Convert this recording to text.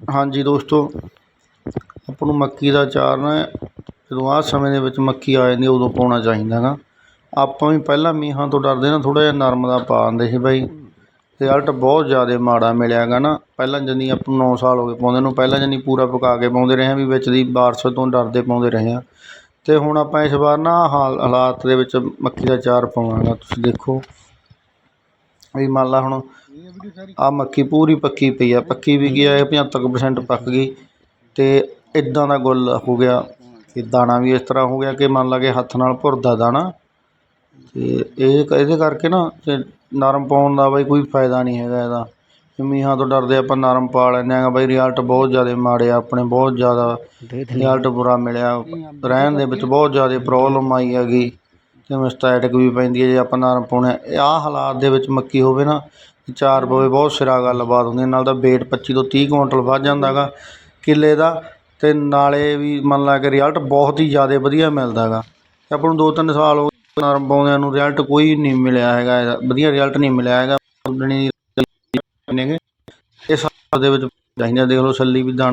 ਹਾਂਜੀ ਦੋਸਤੋ, ਆਪਾਂ ਨੂੰ ਮੱਕੀ ਦਾ ਅਚਾਰ ਨਾ ਜਦੋਂ ਆਹ ਸਮੇਂ ਦੇ ਵਿੱਚ ਮੱਕੀ ਆ ਜਾਂਦੀ ਉਦੋਂ ਪਾਉਣਾ ਚਾਹੀਦਾ ਗਾ ਆਪਾਂ ਵੀ ਪਹਿਲਾਂ ਮੀਂਹਾਂ ਤੋਂ ਡਰਦੇ ਨਾ, ਥੋੜ੍ਹਾ ਜਿਹਾ ਨਰਮ ਦਾ ਪਾ ਦਿੰਦੇ ਸੀ ਬਾਈ। ਰਿਜ਼ਲਟ ਬਹੁਤ ਜ਼ਿਆਦਾ ਮਾੜਾ ਮਿਲਿਆ ਗਾ ਨਾ। ਪਹਿਲਾਂ ਜਨੀ ਆਪਾਂ ਨੂੰ 9 ਸਾਲ ਹੋ ਗਏ ਪਾਉਂਦੇ ਨੂੰ, ਪਹਿਲਾਂ ਜਾਨੀ ਪੂਰਾ ਪਕਾ ਕੇ ਪਾਉਂਦੇ ਰਹੇ ਹਾਂ ਵੀ ਵਿੱਚ ਦੀ ਬਾਰਸ ਤੋਂ ਡਰਦੇ ਪਾਉਂਦੇ ਰਹੇ ਹਾਂ। ਅਤੇ ਹੁਣ ਆਪਾਂ ਇਸ ਵਾਰ ਨਾ ਹਾਲ ਹਾਲਾਤ ਦੇ ਵਿੱਚ ਮੱਕੀ ਦਾ ਅਚਾਰ ਪਾਉਣਾ ਗਾ ਤੁਸੀਂ ਦੇਖੋ ਵੀ ਮੰਨ ਲਾ ਹੁਣ ਆਹ ਮੱਕੀ ਪੂਰੀ ਪੱਕੀ ਪਈ ਆ ਪੱਕੀ ਵੀ ਕੀ ਆ ਇਹ 75% ਕੁ percent ਪੱਕ ਗਈ ਅਤੇ ਇੱਦਾਂ ਦਾ ਗੁੱਲ ਹੋ ਗਿਆ ਕਿ ਦਾਣਾ ਵੀ ਇਸ ਤਰ੍ਹਾਂ ਹੋ ਗਿਆ ਕਿ ਮੰਨ ਲਾ ਕਿ ਹੱਥ ਨਾਲ ਭੁਰਦਾ ਦਾਣਾ ਅਤੇ ਇਹ ਇਹਦੇ ਕਰਕੇ ਨਾ ਤੇ ਨਰਮ ਪਾਉਣ ਦਾ ਬਾਈ ਕੋਈ ਫਾਇਦਾ ਨਹੀਂ ਹੈਗਾ ਇਹਦਾ। ਮੀਂਹਾਂ ਤੋਂ ਡਰਦੇ ਆਪਾਂ ਨਰਮ ਪਾ ਲੈਂਦੇ ਹਾਂ ਬਾਈ ਰਿਜ਼ਲਟ ਬਹੁਤ ਜ਼ਿਆਦਾ ਮਾੜੇ ਆ ਆਪਣੇ ਬਹੁਤ ਜ਼ਿਆਦਾ ਰਿਜ਼ਲਟ ਬੁਰਾ ਮਿਲਿਆ ਰਹਿਣ ਦੇ ਵਿੱਚ ਬਹੁਤ ਜ਼ਿਆਦਾ ਪ੍ਰੋਬਲਮ ਆਈ ਹੈਗੀ। ਜਿਵੇਂ ਸਟੈਟਿਕ ਵੀ ਪੈਂਦੀ ਹੈ ਜੇ ਆਪਾਂ ਨਰਮ ਪਾਉਂਦੇ ਹਾਂ ਆਹ ਹਾਲਾਤ ਦੇ ਵਿੱਚ ਮੱਕੀ ਹੋਵੇ ਨਾ ਚਾਰ ਪਵੇ, ਬਹੁਤ ਸਿਰਾ ਗੱਲਬਾਤ ਹੁੰਦੀ ਨਾਲ ਤਾਂ ਵੇਟ 25 ਤੋਂ ਤੀਹ ਕੁਇੰਟਲ ਵੱਧ ਜਾਂਦਾ ਗਾ ਕਿੱਲੇ ਦਾ ਅਤੇ ਨਾਲੇ ਵੀ ਮੰਨ ਲਾ ਕੇ ਰਿਜ਼ਲਟ ਬਹੁਤ ਹੀ ਜ਼ਿਆਦਾ ਵਧੀਆ ਮਿਲਦਾ ਗਾ। ਤੇ ਆਪਾਂ ਨੂੰ ਦੋ ਤਿੰਨ ਸਾਲ ਹੋ ਗਏ ਨਰਮ ਪਾਉਂਦਿਆਂ ਨੂੰ ਰਿਜ਼ਲਟ ਕੋਈ ਨਹੀਂ ਮਿਲਿਆ ਹੈਗਾ। ਇਹਦਾ ਵਧੀਆ ਰਿਜ਼ਲਟ ਨਹੀਂ ਮਿਲਿਆ ਹੈਗਾ। ਨੇਗੇ ਇਸ ਦੇ ਵਿੱਚ ਚਾਹੀਦਾ, ਦੇਖ ਲਓ, ਛੱਲੀ ਵੀ ਦਾਣਾ